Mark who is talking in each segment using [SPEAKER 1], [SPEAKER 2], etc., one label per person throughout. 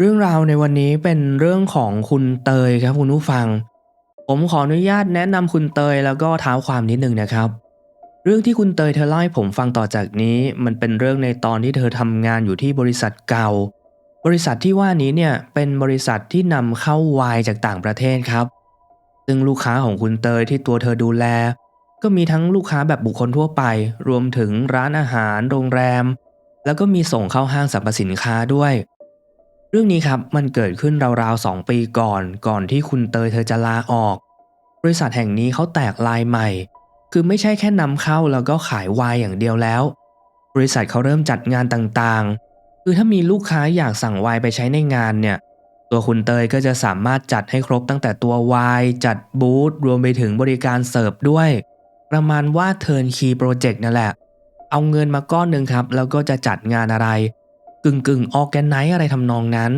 [SPEAKER 1] เรื่องราวในวันนี้เป็นเรื่องของคุณเตยครับคุณผู้ฟัง ผมขออนุญาตแนะนำคุณเตยแล้วก็เท้าความนิดหนึ่งนะครับ เรื่องที่คุณเตยเธอเล่าให้ผมฟังต่อจากนี้ มันเป็นเรื่องในตอนที่เธอทำงานอยู่ที่บริษัทเก่า บริษัทที่ว่านี้เนี่ยเป็นบริษัทที่นำเข้าไวน์จากต่างประเทศครับ ซึ่งลูกค้าของคุณเตยที่ตัวเธอดูแล ก็มีทั้งลูกค้าแบบบุคคลทั่วไป รวมถึงร้านอาหาร โรงแรม แล้วก็มีส่งเข้าห้างสรรพสินค้าด้วย เรื่องนี้ครับมันเกิดขึ้นราวๆสองปีก่อน ก่อนที่คุณเตยเธอจะลาออก บริษัทแห่งนี้เขาแตกลายใหม่ คือไม่ใช่แค่นำเข้าแล้วก็ขายไวน์อย่างเดียวแล้ว บริษัทเขาเริ่มจัดงานต่างๆ คือถ้ามีลูกค้าอยากสั่งไวน์ไปใช้ในงานเนี่ย ตัวคุณเตยก็จะสามารถจัดให้ครบตั้งแต่ตัวไวน์จัดบูธรวมไปถึงบริการเสิร์ฟด้วย ประมาณว่าเทิร์นคีโปรเจกต์นั่นแหละ เอาเงินมาก้อนหนึ่งครับแล้วก็จะจัดงานอะไร กึ่งกึ่งออแกนไนอะไรทำนองนั้น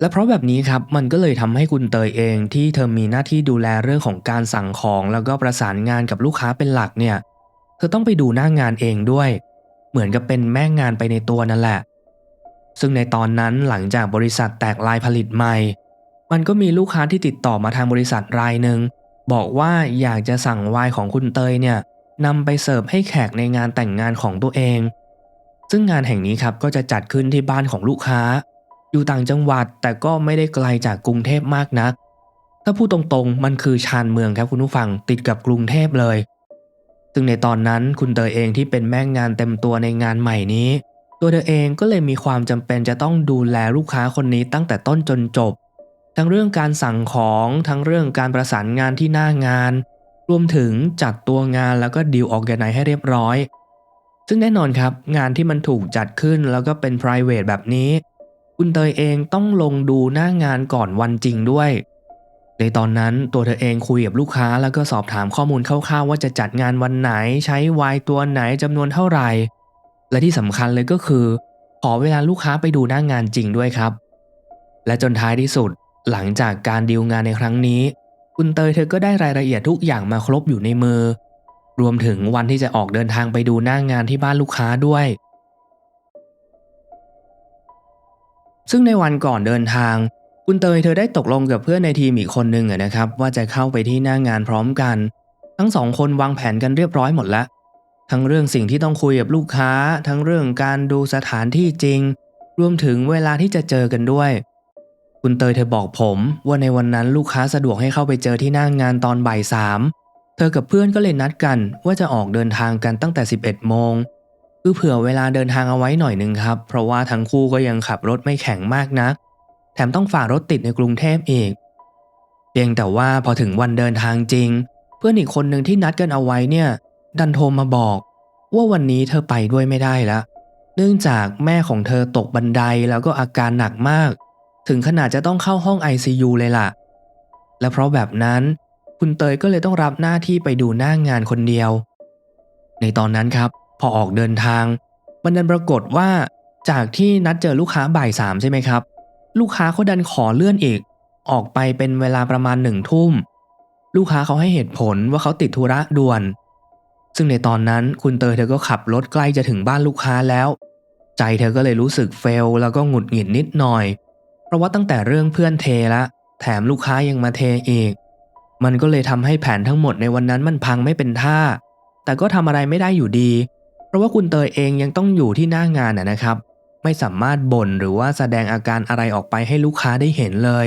[SPEAKER 1] และเพราะแบบนี้ครับมันก็เลยทำให้คุณเตยเองที่เธอมีหน้าที่ดูแลเรื่องของการสั่งของ แล้วก็ประสานงานกับลูกค้าเป็นหลักเนี่ย เธอต้องไปดูหน้างานเองด้วย เหมือนกับเป็นแม่งานไปในตัวนั่นแหละ ซึ่งในตอนนั้นหลังจากบริษัทแตกลายผลิตใหม่ มันก็มีลูกค้าที่ติดต่อมาทางบริษัทรายหนึ่งบอกว่าอยากจะสั่งไวน์ของคุณเตยเนี่ยนำไปเสิร์ฟให้แขกในงานแต่งงานของตัวเอง ซึ่งงานแห่งนี้ครับก็จะจัดขึ้นที่บ้านของลูกค้า อยู่ต่างจังหวัดแต่ก็ไม่ได้ไกลจากกรุงเทพมากนัก ถ้าพูดตรงๆ มันคือชานเมืองครับคุณผู้ฟังติดกับกรุงเทพเลย ซึ่งในตอนนั้นคุณเตยเองที่เป็นแม่งานเต็มตัวในงานใหม่นี้ ตัวเธอเองก็เลยมีความจำเป็นจะต้องดูแลลูกค้าคนนี้ตั้งแต่ต้นจนจบ ทั้งเรื่องการสั่งของทั้งเรื่องการประสานงานที่หน้างาน รวมถึงจัดตัวงานแล้วก็ดีลออกแกไนให้เรียบร้อย ซึ่งแน่นอนครับ งานที่มันถูกจัดขึ้นแล้วก็เป็น private แบบนี้ คุณเตยเองต้องลงดูหน้างานก่อนวันจริงด้วย ในตอนนั้นตัวเธอเองคุยกับลูกค้า แล้วก็สอบถามข้อมูลคร่าวๆว่าจะจัดงานวันไหน ใช้ไวน์ตัวไหนจำนวนเท่าไหร่ และที่สำคัญเลยก็คือ ขอเวลาลูกค้าไปดูหน้างานจริงด้วยครับ และจนท้ายที่สุด หลังจากการดีลงานในครั้งนี้ คุณเตยเธอก็ได้รายละเอียดทุกอย่างมาครบอยู่ในมือ รวมถึงวันที่จะออกเดินทางไปดูหน้างานที่บ้านลูกค้าด้วย ซึ่งในวันก่อนเดินทาง คุณเตยเธอได้ตกลงกับเพื่อนในทีมอีกคนนึงนะครับ ว่าจะเข้าไปที่หน้างานพร้อมกัน ทั้งสองคนวางแผนกันเรียบร้อยหมดแล้ว ทั้งเรื่องสิ่งที่ต้องคุยกับลูกค้า ทั้งเรื่องการดูสถานที่จริง รวมถึงเวลาที่จะเจอกันด้วย คุณเตยเธอบอกผมว่าในวันนั้นลูกค้าสะดวกให้เข้าไปเจอที่หน้างงานตอนบ่ายสาม ธอกับเพื่อนก็เลยนัดกันว่าจะออกเดินทางกันตั้งแต่ 11 โมงคือเผื่อเวลาเดินทางเอาไว้หน่อยนึงครับ เพราะว่าทั้งคู่ก็ยังขับรถไม่แข็งมากนัก แถมต้องฝ่ารถติดในกรุงเทพอีก เพียงแต่ว่าพอถึงวันเดินทางจริง เพื่อนอีกคนหนึ่งที่นัดกันเอาไว้เนี่ย ดันโทรมาบอก ว่าวันนี้เธอไปด้วยไม่ได้แล้วเนื่องจากแม่ของเธอตกบันไดแล้วก็อาการหนักมาก ถึงขนาดจะต้องเข้าห้อง ICU เลยล่ะ และเพราะแบบนั้น คุณเตยก็เลยต้องรับหน้าที่ไปดูหน้างงานคนเดียว ในตอนนั้นครับ พอออกเดินทางมันดันปรากฏว่าจากที่นัดเจอลูกค้าบ่ายสามใช่ไหมครับ ลูกค้าเขาดันขอเลื่อนอีก ออกไปเป็นเวลาประมาณหนึ่งทุ่ม ลูกค้าเขาให้เหตุผลว่าเขาติดธุระด่วน ซึ่งในตอนนั้นคุณเตยเธอก็ขับรถใกล้จะถึงบ้านลูกค้าแล้ว ใจเธอก็เลยรู้สึกเฟลแล้วก็หงุดหงิดนิดหน่อย เพราะว่าตั้งแต่เรื่องเพื่อนเทละ แถมลูกค้ายังมาเทอีก มันก็เลยทำให้แผนทั้งหมดในวันนั้นมันพังไม่เป็นท่า แต่ก็ทำอะไรไม่ได้อยู่ดี เพราะว่าคุณเตยเองยังต้องอยู่ที่หน้างานนะครับ ไม่สามารถบ่นหรือว่าแสดงอาการอะไรออกไปให้ลูกค้าได้เห็นเลย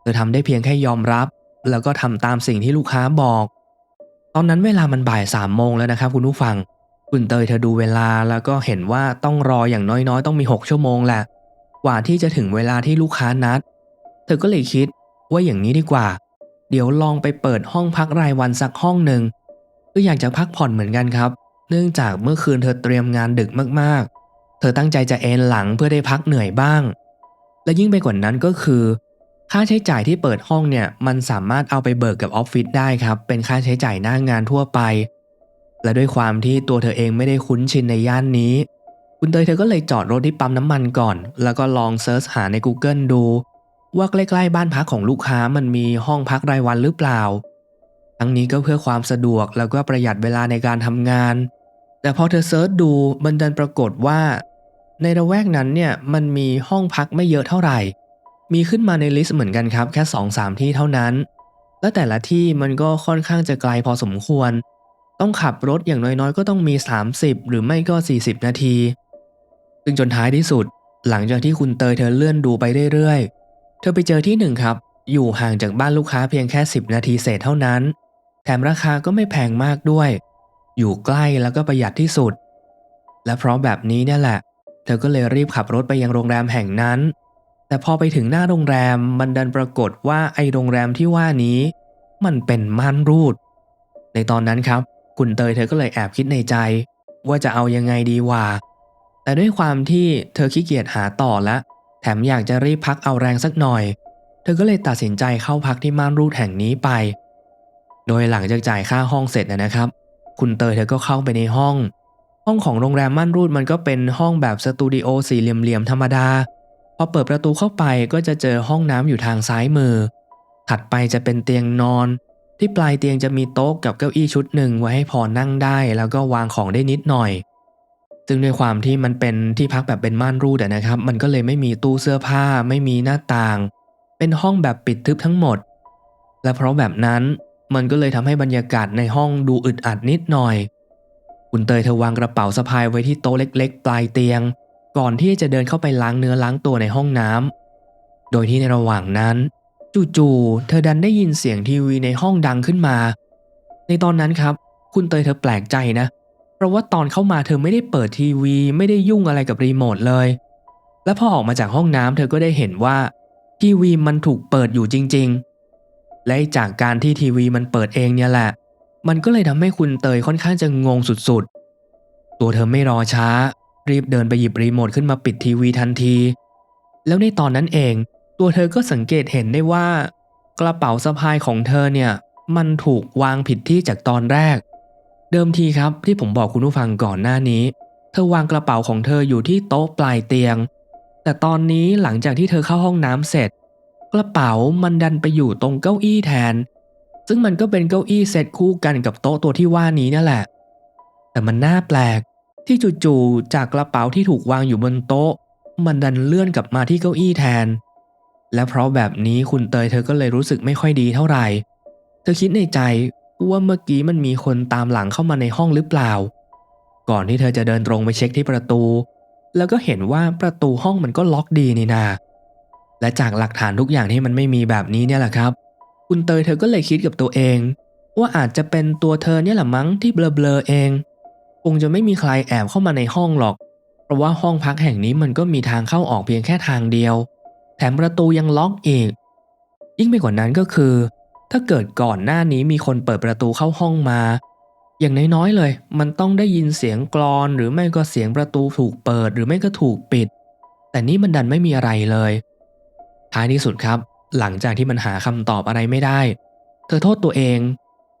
[SPEAKER 1] เธอทำได้เพียงแค่ยอมรับ แล้วก็ทำตามสิ่งที่ลูกค้าบอก ตอนนั้นเวลามันบ่ายสามโมงแล้วนะครับ คุณผู้ฟัง คุณเตยเธอดูเวลาแล้วก็เห็นว่าต้องรออย่างน้อยๆ ต้องมี 6 ชั่วโมงแหละ กว่าที่จะถึงเวลาที่ลูกค้านัด เธอก็เลยคิดว่าอย่างนี้ดีกว่า เดี๋ยวลองไปเปิดห้องพักรายวันสักห้องหนึ่งก็อยากจะพักผ่อนเหมือนกันครับ เนื่องจากเมื่อคืนเธอเตรียมงานดึกมากๆ เธอตั้งใจจะเอนหลังเพื่อได้พักเหนื่อยบ้าง และยิ่งไปกว่านั้นก็คือ ค่าใช้จ่ายที่เปิดห้องเนี่ยมันสามารถเอาไปเบิกกับออฟฟิศได้ครับ เป็นค่าใช้จ่ายหน้างงานทั่วไป และด้วยความที่ตัวเธอเองไม่ได้คุ้นชินในย่านนี้ คุณเตยเธอก็เลยจอดรถที่ปั๊มน้ำมันก่อน แล้วก็ลองเซิร์ชหาใน Google ดู ว่าใกล้ๆบ้านพักของลูกค้ามันมีห้องพักรายวันหรือเปล่า ทั้งนี้ก็เพื่อความสะดวกแล้วก็ประหยัดเวลาในการทำงาน แต่พอเธอเซิร์ชดูมันดันปรากฏว่า ในระแวกนั้นเนี่ยมันมีห้องพักไม่เยอะเท่าไหร่ มีขึ้นมาในลิสต์เหมือนกันครับแค่2อสามที่เท่านั้น และแต่ละที่มันก็ค่อนข้างจะไกลพอสมควร ต้องขับรถอย่างน้อยๆ ก็ต้องมี 30 หรือไม่ก็ 40 นาที ซึ่งจนท้ายที่สุด หลังจากที่คุณเตยเธอเลื่อนดูไปเรื่อยๆ เธอไปเจอที่หนึ่งครับ อยู่ห่างจากบ้านลูกค้าเพียงแค่ 10 นาทีเศษเท่านั้น แถมราคาก็ไม่แพงมากด้วย อยู่ใกล้แล้วก็ประหยัดที่สุด และเพราะแบบนี้เนี่ยแหละ เธอก็เลยรีบขับรถไปยังโรงแรมแห่งนั้น แต่พอไปถึงหน้าโรงแรมมันดันปรากฏว่าไอโรงแรมที่ว่านี้ มันเป็นม่านรูด ในตอนนั้นครับ คุณเตยเธอก็เลยแอบคิดในใจ ว่าจะเอายังไงดีวะแต่ด้วยความที่เธอขี้เกียจหาต่อละ แถมอยากจะรีบพักเอาแรงสักหน่อย เธอก็เลยตัดสินใจเข้าพักที่ม่านรูดแห่งนี้ไป โดยหลังจากจ่ายค่าห้องเสร็จนะนะครับ คุณเตยเธอก็เข้าไปในห้อง ห้องของโรงแรมม่านรูดมันก็เป็นห้องแบบสตูดิโอสี่เหลี่ยมๆธรรมดา พอเปิดประตูเข้าไปก็จะเจอห้องน้ำอยู่ทางซ้ายมือ ถัดไปจะเป็นเตียงนอน ที่ปลายเตียงจะมีโต๊ะกับเก้าอี้ชุดหนึ่งไว้ให้พอนั่งได้ แล้วก็วางของได้นิดหน่อย ซึ่งด้วยความที่มันเป็นที่พักแบบเป็นม่านรูดนะครับ มันก็เลยไม่มีตู้เสื้อผ้า ไม่มีหน้าต่าง เป็นห้องแบบปิดทึบทั้งหมด และเพราะแบบนั้นมันก็เลยทำให้บรรยากาศในห้องดูอึดอัดนิดหน่อย คุณเตยเธอวางกระเป๋าสะพายไว้ที่โต๊ะเล็ก ๆ ปลายเตียง ก่อนที่จะเดินเข้าไปล้างเนื้อล้างตัวในห้องน้ำโดยที่ในระหว่างนั้น จู่ๆเธอดันได้ยินเสียงทีวีในห้องดังขึ้นมา ในตอนนั้นครับ คุณเตยเธอแปลกใจนะ เพราะว่าตอนเข้ามาเธอไม่ได้เปิดทีวี ไม่ได้ยุ่งอะไรกับรีโมทเลย และพอออกมาจากห้องน้ำเธอก็ได้เห็นว่าทีวีมันถูกเปิดอยู่จริง ๆ และจากการที่ทีวีมันเปิดเองเนี่ยแหละ มันก็เลยทำให้คุณเตยค่อนข้างจะงงสุดๆ ตัวเธอไม่รอช้า รีบเดินไปหยิบรีโมทขึ้นมาปิดทีวีทันที แล้วในตอนนั้นเอง ตัวเธอก็สังเกตเห็นได้ว่า กระเป๋าสะพายของเธอเนี่ย มันถูกวางผิดที่จากตอนแรก เดิมทีครับที่ผมบอกคุณผู้ฟังก่อนหน้านี้ เธอวางกระเป๋าของเธออยู่ที่โต๊ะปลายเตียง แต่ตอนนี้หลังจากที่เธอเข้าห้องน้ำเสร็จ กระเป๋ามันดันไปอยู่ตรงเก้าอี้แทน ซึ่งมันก็เป็นเก้าอี้เซตคู่กันกับโต๊ะตัวที่ว่านี้นั่นแหละ แต่มันน่าแปลกที่จู่ๆจากกระเป๋าที่ถูกวางอยู่บนโต๊ะ มันดันเลื่อนกลับมาที่เก้าอี้แทน และเพราะแบบนี้คุณเตยเธอก็เลยรู้สึกไม่ค่อยดีเท่าไหร่ เธอคิดในใจ ว่าเมื่อกี้มันมีคนตามหลังเข้ามาในห้องหรือเปล่า ก่อนที่เธอจะเดินตรงไปเช็คที่ประตู แล้วก็เห็นว่าประตูห้องมันก็ล็อกดีนี่นา และจากหลักฐานทุกอย่างที่มันไม่มีแบบนี้เนี่ยแหละครับ คุณเตยเธอก็เลยคิดกับตัวเอง ว่าอาจจะเป็นตัวเธอเนี่ยแหละมั้งที่เบลอๆเอง คงจะไม่มีใครแอบเข้ามาในห้องหรอก เพราะว่าห้องพักแห่งนี้มันก็มีทางเข้าออกเพียงแค่ทางเดียว แถมประตูยังล็อกอีกยิ่งไปกว่านั้นก็คือ ถ้าเกิดก่อนหน้านี้มีคนเปิดประตูเข้าห้องมา อย่างน้อยๆเลย มันต้องได้ยินเสียงกรอนหรือไม่ก็เสียงประตูถูกเปิดหรือไม่ก็ถูกปิด แต่นี่มันดันไม่มีอะไรเลย ท้ายที่สุดครับ หลังจากที่มันหาคำตอบอะไรไม่ได้ เธอโทษตัวเอง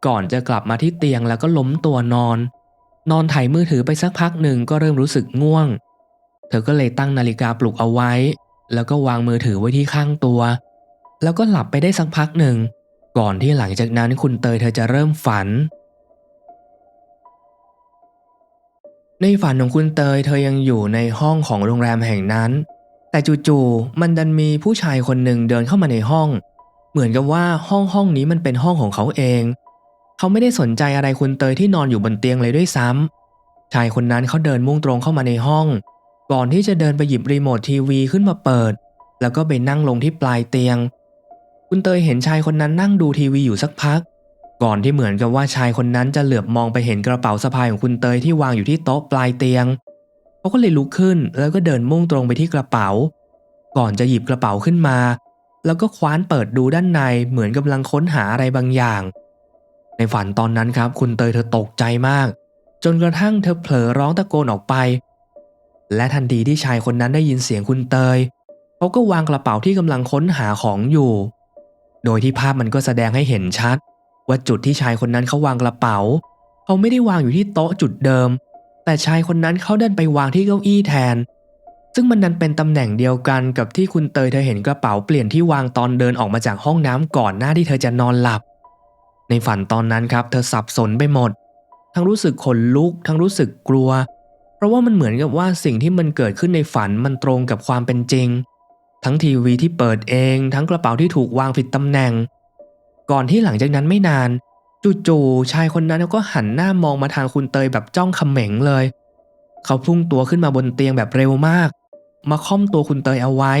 [SPEAKER 1] ก่อนจะกลับมาที่เตียงแล้วก็ล้มตัวนอน นอนถ่ายมือถือไปสักพักหนึ่งก็เริ่มรู้สึกง่วง เธอก็เลยตั้งนาฬิกาปลุกเอาไว้ แล้วก็วางมือถือไว้ที่ข้างตัว แล้วก็หลับไปได้สักพักหนึ่ง ก่อนที่หลังจากนั้นคุณเตยเธอจะเริ่มฝัน ในฝันของคุณเตยเธอยังอยู่ในห้องของโรงแรมแห่งนั้น แต่จู่ๆมันดันมีผู้ชายคนหนึ่งเดินเข้ามาในห้อง เหมือนกับว่าห้องห้องนี้มันเป็นห้องของเขาเอง เขาไม่ได้สนใจอะไรคุณเตยที่นอนอยู่บนเตียงเลยด้วยซ้ำชายคนนั้นเขาเดินมุ่งตรงเข้ามาในห้อง ก่อนที่จะเดินไปหยิบรีโมททีวีขึ้นมาเปิด แล้วก็ไปนั่งลงที่ปลายเตียง คุณเตยเห็นชายคนนั้นนั่งดูทีวีอยู่สักพัก ก่อนที่เหมือนกับว่าชายคนนั้นจะเหลือบมองไปเห็นกระเป๋าสะพายของคุณเตยที่วางอยู่ที่โต๊ะปลายเตียงเขาก็เลยลุกขึ้นแล้วก็เดินมุ่งตรงไปที่กระเป๋า ก่อนจะหยิบกระเป๋าขึ้นมา แล้วก็คว้านเปิดดูด้านในเหมือนกำลังค้นหาอะไรบางอย่าง ในฝันตอนนั้นครับ คุณเตยเธอตกใจมาก จนกระทั่งเธอเผลอร้องตะโกนออกไป และทันทีที่ชายคนนั้นได้ยินเสียงคุณเตยเขาก็วางกระเป๋าที่กำลังค้นหาของอยู่ โดยที่ภาพมันก็แสดงให้เห็นชัด ว่าจุดที่ชายคนนั้นเขาวางกระเป๋า เขาไม่ได้วางอยู่ที่โต๊ะจุดเดิม แต่ชายคนนั้นเขาเดินไปวางที่เก้าอี้แทน ซึ่งมันนั้นเป็นตำแหน่งเดียวกันกับที่คุณเตยเธอเห็นกระเป๋าเปลี่ยนที่วางตอนเดินออกมาจากห้องน้ำก่อนหน้าที่เธอจะนอนหลับ ในฝันตอนนั้นครับ เธอสับสนไปหมด ทั้งรู้สึกขนลุก ทั้งรู้สึกกลัว เพราะว่ามันเหมือนกับว่าสิ่งที่มันเกิดขึ้นในฝันมันตรงกับความเป็นจริง ทั้งทีวีที่เปิดเอง ทั้งกระเป๋าที่ถูกวางผิดตำแหน่ง ก่อนที่หลังจากนั้นไม่นานจู่ๆชายคนนั้นก็หันหน้ามองมาทางคุณเตยแบบจ้องเขม็งเลย เขาพุ่งตัวขึ้นมาบนเตียงแบบเร็วมาก มาค่อมตัวคุณเตยเอาไว้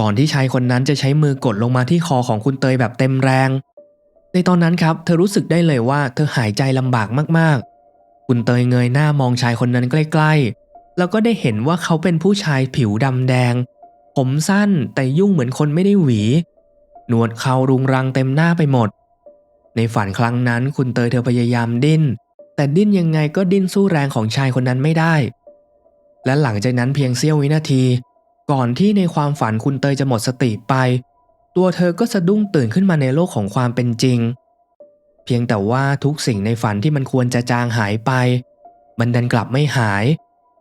[SPEAKER 1] ก่อนที่ชายคนนั้นจะใช้มือกดลงมาที่คอของคุณเตยแบบเต็มแรง ในตอนนั้นครับ เธอรู้สึกได้เลยว่าเธอหายใจลำบากมากๆ คุณเตยเงยหน้ามองชายคนนั้นใกล้ ๆ แล้วก็ได้เห็นว่าเขาเป็นผู้ชายผิวดำแดง ผมสั้นแต่ยุ่งเหมือนคนไม่ได้หวี หนวดเขารุงรังเต็มหน้าไปหมด ในฝันครั้งนั้นคุณเตยเธอพยายามดิ้น แต่ดิ้นยังไงก็ดิ้นสู้แรงของชายคนนั้นไม่ได้ และหลังจากนั้นเพียงเสี้ยววินาที ก่อนที่ในความฝันคุณเตยจะหมดสติไป ตัวเธอก็สะดุ้งตื่นขึ้นมาในโลกของความเป็นจริง เพียงแต่ว่าทุกสิ่งในฝันที่มันควรจะจางหายไป มันดันกลับไม่หาย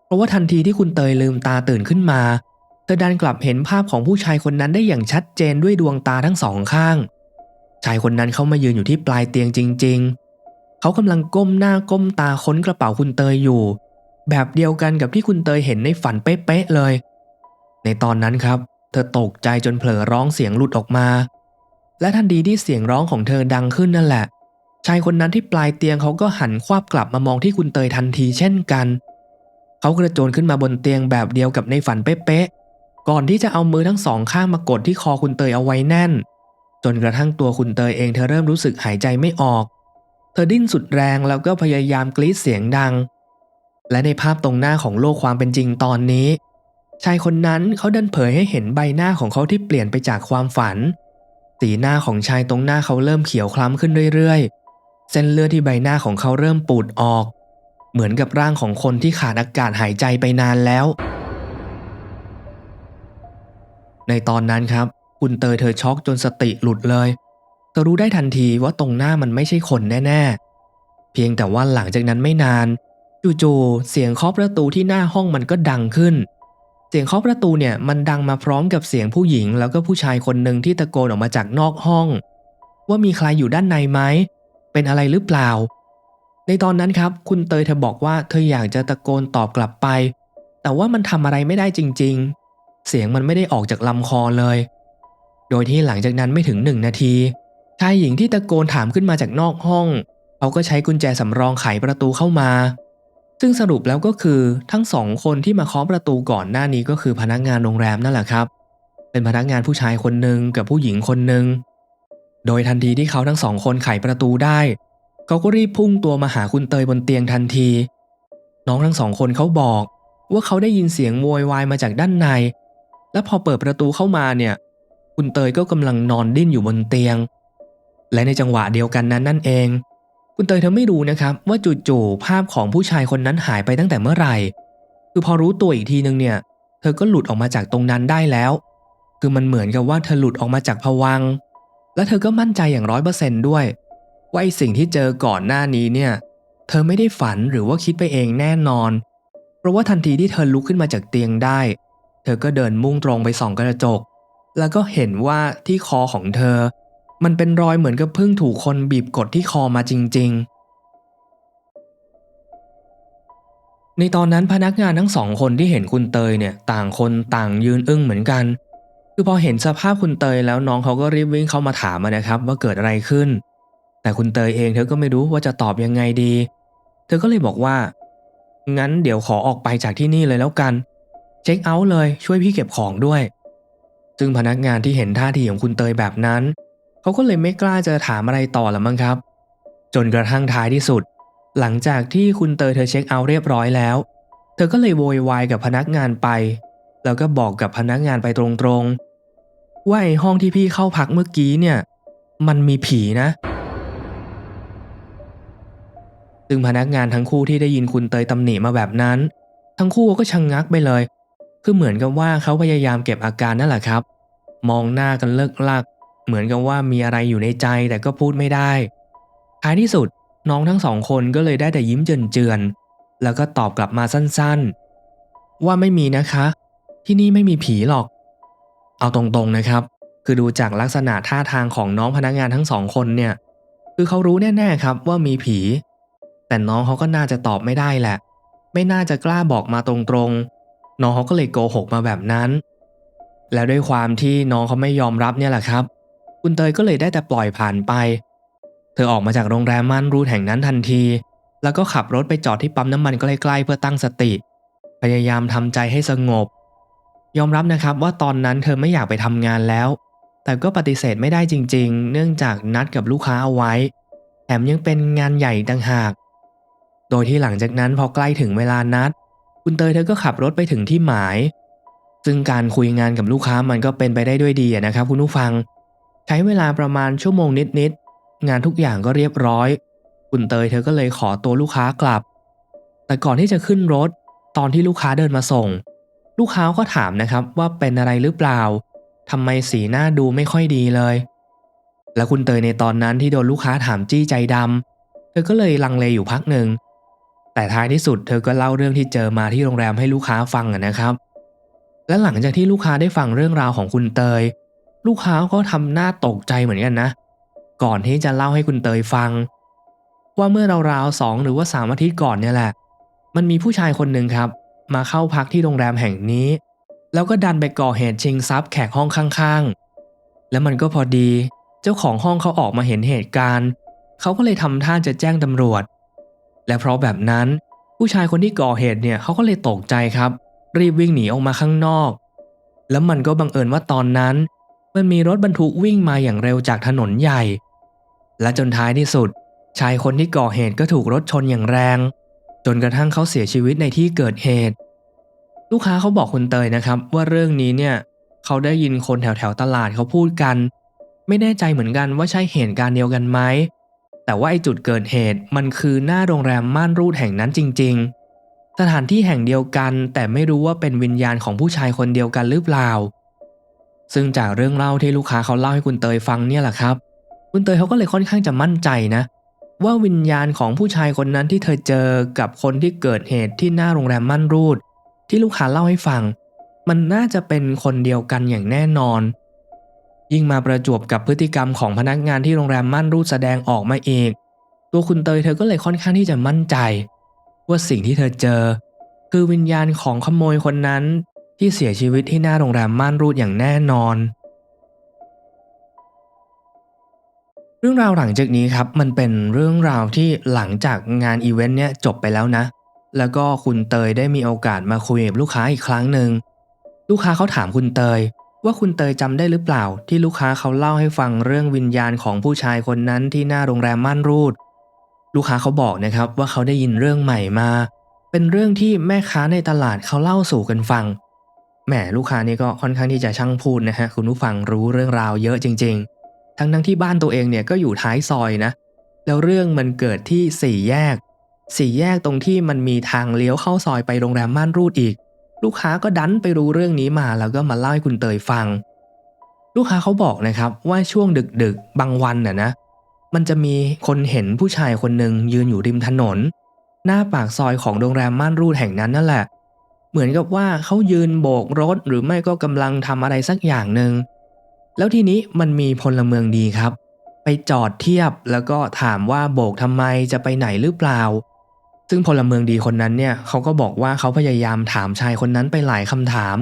[SPEAKER 1] เพราะว่าทันทีที่คุณเตยลืมตาตื่นขึ้นมา ธอดันกลับเห็นภาพของผู้ชายคนนั้นได้อย่างชัดเจนด้วยดวงตาทั้งสองข้าง ชายคนนั้นเขามายืนอยู่ที่ปลายเตียงจริง ๆ เขากำลังก้มหน้าก้มตาค้นกระเป๋าคุณเตยอยู่ แบบเดียวกันกับที่คุณเตยเห็นในฝันเป๊ะๆเลย ในตอนนั้นครับ เธอตกใจจนเผลอร้องเสียงหลุดออกมา และทันทีที่เสียงร้องของเธอดังขึ้นนั่นแหละ ชายคนนั้นที่ปลายเตียงเขาก็หันควับกลับมามองที่คุณเตยทันทีเช่นกัน เขากระโจนขึ้นมาบนเตียงแบบเดียวกับในฝันเป๊ะๆ ก่อนที่จะเอามือทั้งสองข้างมากดที่คอคุณเตยเอาไว้แน่น จนกระทั่งตัวคุณเตยเองเธอเริ่มรู้สึกหายใจไม่ออก เธอดิ้นสุดแรงแล้วก็พยายามกรีดเสียงดัง และในภาพตรงหน้าของโลกความเป็นจริงตอนนี้ ชายคนนั้นเขาดันเผยให้เห็นใบหน้าของเขาที่เปลี่ยนไปจากความฝัน สีหน้าของชายตรงหน้าเขาเริ่มเขียวคล้ำขึ้นเรื่อยๆ เส้นเลือดที่ใบหน้าของเขาเริ่มปูดออก เหมือนกับร่างของคนที่ขาดอากาศหายใจไปนานแล้ว ในตอนนั้นครับ คุณเตยเธอช็อกจนสติหลุดเลยเธอรู้ได้ทันทีว่าตรงหน้ามันไม่ใช่คนแน่ ๆ เพียงแต่ว่าหลังจากนั้นไม่นานจู่ๆเสียงเคาะประตูที่หน้าห้องมันก็ดังขึ้น เสียงเคาะประตูเนี่ยมันดังมาพร้อมกับเสียงผู้หญิง แล้วก็ผู้ชายคนหนึ่งที่ตะโกนออกมาจากนอกห้อง ว่ามีใครอยู่ด้านในไหมเป็นอะไรหรือเปล่า ในตอนนั้นครับ คุณเตยเธอบอกว่าเธออยากจะตะโกนตอบกลับไป แต่ว่ามันทำอะไรไม่ได้จริงๆ เสียงมันไม่ได้ออกจากลำคอเลย โดยที่หลังจากนั้นไม่ถึงหนึ่งนาที ชายหญิงที่ตะโกนถามขึ้นมาจากนอกห้อง เขาก็ใช้กุญแจสำรองไขประตูเข้ามา ซึ่งสรุปแล้วก็คือทั้งสองคนที่มาเคาะประตูก่อนหน้านี้ก็คือพนักงานโรงแรมนั่นแหละครับ เป็นพนักงานผู้ชายคนหนึ่งกับผู้หญิงคนหนึ่ง โดยทันทีที่เขาทั้งสองคนไขประตูได้ เขาก็รีบพุ่งตัวมาหาคุณเตยบนเตียงทันที น้องทั้งสองคนเขาบอกว่าเขาได้ยินเสียงโวยวายมาจากด้านใน และพอเปิดประตูเข้ามาเนี่ย คุณเตยก็กำลังนอนดิ้นอยู่บนเตียง และในจังหวะเดียวกันนั้นนั่นเอง คุณเตยเธอไม่รู้นะครับว่าจู่ๆภาพของผู้ชายคนนั้นหายไปตั้งแต่เมื่อไหร่ คือพอรู้ตัวอีกทีนึงเนี่ย เธอก็หลุดออกมาจากตรงนั้นได้แล้ว คือมันเหมือนกับว่าเธอหลุดออกมาจากภวัง และเธอก็มั่นใจอย่างร้อยเปอร์เซนด้วยว่าไอสิ่งที่เจอก่อนหน้านี้เนี่ย เธอไม่ได้ฝันหรือว่าคิดไปเองแน่นอน เพราะว่าทันทีที่เธอลุกขึ้นมาจากเตียงได้ เธอก็เดินมุ่งตรงไปส่องกระจก แล้วก็เห็นว่าที่คอของเธอ มันเป็นรอยเหมือนกับเพิ่งถูกคนบีบกดที่คอมาจริง ๆ ในตอนนั้นพนักงานทั้งสองคนที่เห็นคุณเตยเนี่ยต่างคนต่างยืนอึ้งเหมือนกัน คือพอเห็นสภาพคุณเตยแล้วน้องเขาก็รีบวิ่งเข้ามาถามนะครับ ว่าเกิดอะไรขึ้น แต่คุณเตยเองเธอก็ไม่รู้ว่าจะตอบยังไงดี เธอก็เลยบอกว่างั้นเดี๋ยวขอออกไปจากที่นี่เลยแล้วกันเเช็คเอาท์เลยช่วยพี่เก็บของด้วย ซึ่งพนักงานที่เห็นท่าทีของคุณเตยแบบนั้น เขาก็เลยไม่กล้าจะถามอะไรต่อละมั้งครับ จนกระทั่งท้ายที่สุด หลังจากที่คุณเตยเธอเช็คเอาท์เรียบร้อยแล้ว เธอก็เลยโวยวายกับพนักงานไป แล้วก็บอกกับพนักงานไปตรงๆ ว่าไอ้ห้องที่พี่เข้าพักเมื่อกี้เนี่ย มันมีผีนะซึ่งพนักงานทั้งคู่ที่ได้ยินคุณเตยตำหนิมาแบบนั้น ทั้งคู่ก็ชะงงักไปเลย คือเหมือนกับว่าเขาพยายามเก็บอาการนั่นแหละครับ มองหน้ากันเลิกลัก เหมือนกับว่ามีอะไรอยู่ในใจแต่ก็พูดไม่ได้ท้ายที่สุดน้องทั้งสองคนก็เลยได้แต่ยิ้มเจือนๆแล้วก็ตอบกลับมาสั้นๆ ว่าไม่มีนะคะ ที่นี่ไม่มีผีหรอก เอาตรงๆนะครับ คือดูจากลักษณะท่าทางของน้องพนักงานทั้งสองคนเนี่ย คือเขารู้แน่ๆครับว่ามีผี แต่น้องเขาก็น่าจะตอบไม่ได้แหละ ไม่น่าจะกล้าบอกมาตรงๆ น้องเขาก็เลยโกหกมาแบบนั้น แล้วด้วยความที่น้องเขาไม่ยอมรับเนี่ยแหละครับ คุณเตยก็เลยได้แต่ปล่อยผ่านไป เธอออกมาจากโรงแรมม่านรูดแห่งนั้นทันที แล้วก็ขับรถไปจอดที่ปั๊มน้ำมันใกล้ๆเพื่อตั้งสติ พยายามทำใจให้สงบ ยอมรับนะครับว่าตอนนั้นเธอไม่อยากไปทำงานแล้ว แต่ก็ปฏิเสธไม่ได้จริง ๆ เนื่องจากนัดกับลูกค้าเอาไว้ แถมยังเป็นงานใหญ่ต่างหาก โดยที่หลังจากนั้นพอใกล้ถึงเวลานัด คุณเตยเธอก็ขับรถไปถึงที่หมาย ซึ่งการคุยงานกับลูกค้ามันก็เป็นไปได้ด้วยดีนะครับ คุณผู้ฟัง ใช้เวลาประมาณชั่วโมงนิดๆงานทุกอย่างก็เรียบร้อย คุณเตยเธอก็เลยขอตัวลูกค้ากลับ แต่ก่อนที่จะขึ้นรถ ตอนที่ลูกค้าเดินมาส่ง ลูกค้าก็ถามนะครับว่าเป็นอะไรหรือเปล่าทำไมสีหน้าดูไม่ค่อยดีเลย และคุณเตยในตอนนั้นที่โดนลูกค้าถามจี้ใจดำเธอก็เลยลังเลอยู่พักหนึ่ง แต่ท้ายที่สุดเธอก็เล่าเรื่องที่เจอมาที่โรงแรมให้ลูกค้าฟังนะครับ และหลังจากที่ลูกค้าได้ฟังเรื่องราวของคุณเตย ลูกค้าก็ทำหน้าตกใจเหมือนกันนะ ก่อนที่จะเล่าให้คุณเตยฟัง ว่าเมื่อราวๆสองหรือว่าสามอาทิตย์ก่อนเนี่ยแหละ มันมีผู้ชายคนหนึ่งครับ มาเข้าพักที่โรงแรมแห่งนี้ แล้วก็ดันไปก่อเหตุชิงทรัพย์แขกห้องข้างๆ แล้วมันก็พอดี เจ้าของห้องเขาออกมาเห็นเหตุการณ์เขาก็เลยทำท่าจะแจ้งตำรวจ และเพราะแบบนั้น ผู้ชายคนที่ก่อเหตุเนี่ยเขาก็เลยตกใจครับ รีบวิ่งหนีออกมาข้างนอก แล้วมันก็บังเอิญว่าตอนนั้น มันมีรถบรรทุกวิ่งมาอย่างเร็วจากถนนใหญ่ และจนท้ายที่สุด ชายคนที่ก่อเหตุก็ถูกรถชนอย่างแรง จนกระทั่งเขาเสียชีวิตในที่เกิดเหตุ ลูกค้าเขาบอกคุณเตยนะครับ ว่าเรื่องนี้เนี่ยเขาได้ยินคนแถวแถวตลาดเขาพูดกัน ไม่แน่ใจเหมือนกันว่าใช่เหตุการณ์เดียวกันไหม แต่ว่าไอจุดเกิดเหตุมันคือหน้าโรงแรมม่านรูดแห่งนั้นจริง ๆ สถานที่แห่งเดียวกัน แต่ไม่รู้ว่าเป็นวิญญาณของผู้ชายคนเดียวกันหรือเปล่า ซึ่งจากเรื่องเล่าที่ลูกค้าเขาเล่าให้คุณเตยฟังเนี่ยแหละครับ คุณเตยเขาก็เลยค่อนข้างจะมั่นใจนะ ว่าวิญญาณของผู้ชายคนนั้นที่เธอเจอกับคนที่เกิดเหตุที่หน้าโรงแรมม่านรูด ที่ลูกค้าเล่าให้ฟัง มันน่าจะเป็นคนเดียวกันอย่างแน่นอน ยิ่งมาประจวบกับพฤติกรรมของพนักงานที่โรงแรมม่านรูดแสดงออกมาเองตัวคุณเตยเธอก็เลยค่อนข้างที่จะมั่นใจ ว่าสิ่งที่เธอเจอ คือวิญญาณของขโมยคนนั้นที่เสียชีวิตที่หน้าโรงแรมม่านรูดอย่างแน่นอน เรื่องราวหลังจากนี้ครับมันเป็นเรื่องราวที่หลังจากงานอีเวนต์เนี้ยจบไปแล้วนะ แล้วก็คุณเตยได้มีโอกาสมาคุยกับลูกค้าอีกครั้งหนึ่งลูกค้าเขาถามคุณเตย ว่าคุณเตยจำได้หรือเปล่า ที่ลูกค้าเขาเล่าให้ฟังเรื่องวิญญาณของผู้ชายคนนั้นที่หน้าโรงแรมม่านรูด ลูกค้าเขาบอกนะครับว่าเขาได้ยินเรื่องใหม่มา เป็นเรื่องที่แม่ค้าในตลาดเขาเล่าสู่กันฟังแหมลูกค้านี่ก็ค่อนข้างที่จะช่างพูดนะฮะคุณผู้ฟังรู้เรื่องราวเยอะจริง ๆ ทั้งทั้งที่บ้านตัวเองเนี่ยก็อยู่ท้ายซอยนะ แล้วเรื่องมันเกิดที่สี่แยกสี่แยกตรงที่มันมีทางเลี้ยวเข้าซอยไปโรงแรมม่านรูดอีก ลูกค้าก็ดันไปรู้เรื่องนี้มาแล้วก็มาเล่าให้คุณเตยฟัง ลูกค้าเขาบอกนะครับว่าช่วงดึกๆ บางวันน่ะนะ มันจะมีคนเห็นผู้ชายคนหนึ่งยืนอยู่ริมถนน หน้าปากซอยของโรงแรมม่านรูดแห่งนั้นนั่นแหละ เหมือนกับว่าเขายืนโบกรถหรือไม่ก็กำลังทำอะไรสักอย่างหนึ่งแล้วทีนี้มันมีพลเมืองดีครับ ไปจอดเทียบแล้วก็ถามว่าโบกทำไมจะไปไหนหรือเปล่า ซึ่งพลเมืองดีคนนั้นเนี่ยเขาก็บอกว่าเขาพยายามถามชายคนนั้นไปหลายคำถาม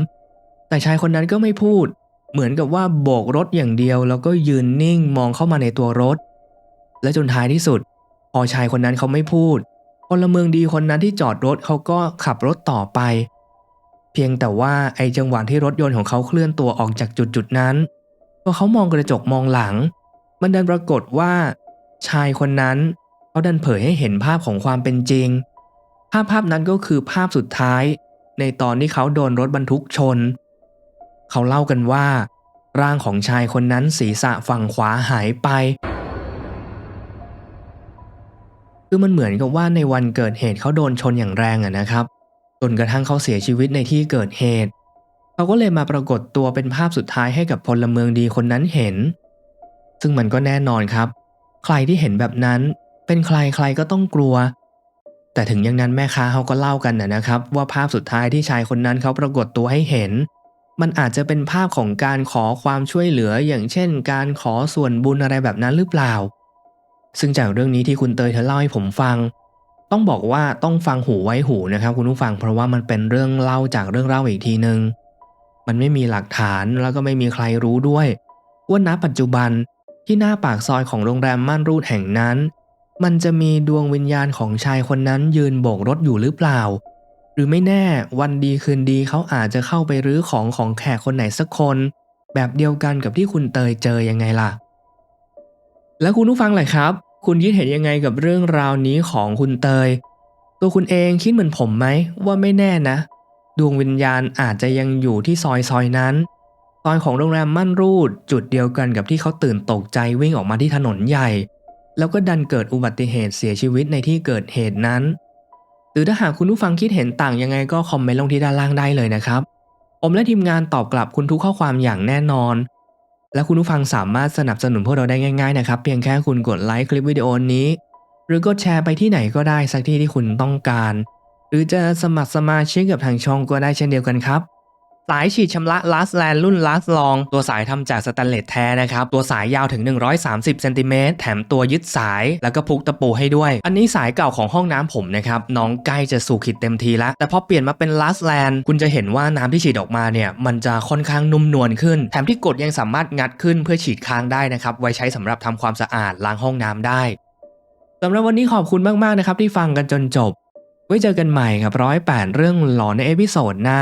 [SPEAKER 1] แต่ชายคนนั้นก็ไม่พูด เหมือนกับว่าโบกรถอย่างเดียว แล้วก็ยืนนิ่งมองเข้ามาในตัวรถ และจนท้ายที่สุด พอชายคนนั้นเขาไม่พูดพลเมืองดีคนนั้นที่จอดรถเขาก็ขับรถต่อไป เพียงแต่ว่าไอ้จังหวะที่รถยนต์ของเขาเคลื่อนตัวออกจากจุดจุดๆนั้นพอเขามองกระจกมองหลัง มันดันปรากฏว่า ชายคนนั้น เขาดันเผยให้เห็นภาพของความเป็นจริง ภาพภาพนั้นก็คือภาพสุดท้าย ในตอนที่เขาโดนรถบรรทุกชน เขาเล่ากันว่า ร่างของชายคนนั้นศีรษะฝั่งขวาหายไป คือมันเหมือนกับว่าในวันเกิดเหตุเขาโดนชนอย่างแรงอะนะครับ จนกระทั่งเขาเสียชีวิตในที่เกิดเหตุเขาก็เลยมาปรากฏตัวเป็นภาพสุดท้ายให้กับพลเมืองดีคนนั้นเห็น ซึ่งมันก็แน่นอนครับ ใครที่เห็นแบบนั้น เป็นใครใครก็ต้องกลัว แต่ถึงอย่างนั้นแม่ค้าเขาก็เล่ากันนะนะครับ ว่าภาพสุดท้ายที่ชายคนนั้นเขาปรากฏตัวให้เห็น มันอาจจะเป็นภาพของการขอความช่วยเหลืออย่างเช่น การขอส่วนบุญอะไรแบบนั้นหรือเปล่า ซึ่งจากเรื่องนี้ที่คุณเตยเธอเล่าให้ผมฟัง ต้องบอกว่าต้องฟังหูไว้หูนะครับ คุณผู้ฟังเพราะว่ามันเป็นเรื่องเล่าจากเรื่องเล่าอีกทีหนึ่งมันไม่มีหลักฐานแล้วก็ไม่มีใครรู้ด้วยว่าณปัจจุบันที่หน้าปากซอยของโรงแรมม่านรูดแห่งนั้น มันจะมีดวงวิญญาณของชายคนนั้นยืนโบกรถอยู่หรือเปล่า หรือไม่แน่วันดีคืนดีเขาอาจจะเข้าไปรื้อของของแขกคนไหนสักคน แบบเดียวกันกับที่คุณเตยเจอยังไงล่ะ แล้วคุณผู้ฟังล่ะครับ คุณคิดเห็นยังไงกับเรื่องราวนี้ของคุณเตย ตัวคุณเองคิดเหมือนผมไหมว่าไม่แน่นะ ดวงวิญญาณอาจจะยังอยู่ที่ซอยซอยนั้นซอยของโรงแรมม่านรูดจุดเดียวกันกับที่เขาตื่นตกใจวิ่งออกมาที่ถนนใหญ่ แล้วก็ดันเกิดอุบัติเหตุเสียชีวิตในที่เกิดเหตุนั้น หรือถ้าหากคุณผู้ฟังคิดเห็นต่างยังไงก็คอมเมนต์ลงที่ด้านล่างได้เลยนะครับ ผมและทีมงานตอบกลับคุณทุกข้อความอย่างแน่นอน และคุณผู้ฟังสามารถสนับสนุนพวกเราได้ง่ายๆนะครับ เพียงแค่คุณกดไลค์คลิปวิดีโอนี้ หรือกดแชร์ไปที่ไหนก็ได้สักที่ที่คุณต้องการ หรือจะสมัครสมาชิกกับทางช่องก็ได้เช่นเดียวกันครับ สายฉีดชำระ Last Land รุ่น Last Long ตัวสายทำจากสแตนเลสแท้นะครับ ตัวสายยาวถึง 130เซนติเมตรแถมตัวยึดสายแล้วก็พุกตะปูให้ด้วย อันนี้สายเก่าของห้องน้ำผมนะครับน้องใกล้จะสู่ขีดเต็มทีแล้ว แต่พอเปลี่ยนมาเป็น Last Land คุณจะเห็นว่าน้ำที่ฉีดออกมาเนี่ย มันจะค่อนข้างนุ่มนวลขึ้น แถมที่กดยังสามารถงัดขึ้นเพื่อฉีดค้างได้นะครับไว้ใช้สำหรับทำความสะอาดล้างห้องน้ำได้สำหรับวันนี้ขอบคุณมากๆนะครับที่ฟังกันจนจบ ไว้เจอกันใหม่กับร้อยแปดเรื่องหลอนในเอพิโซดหน้า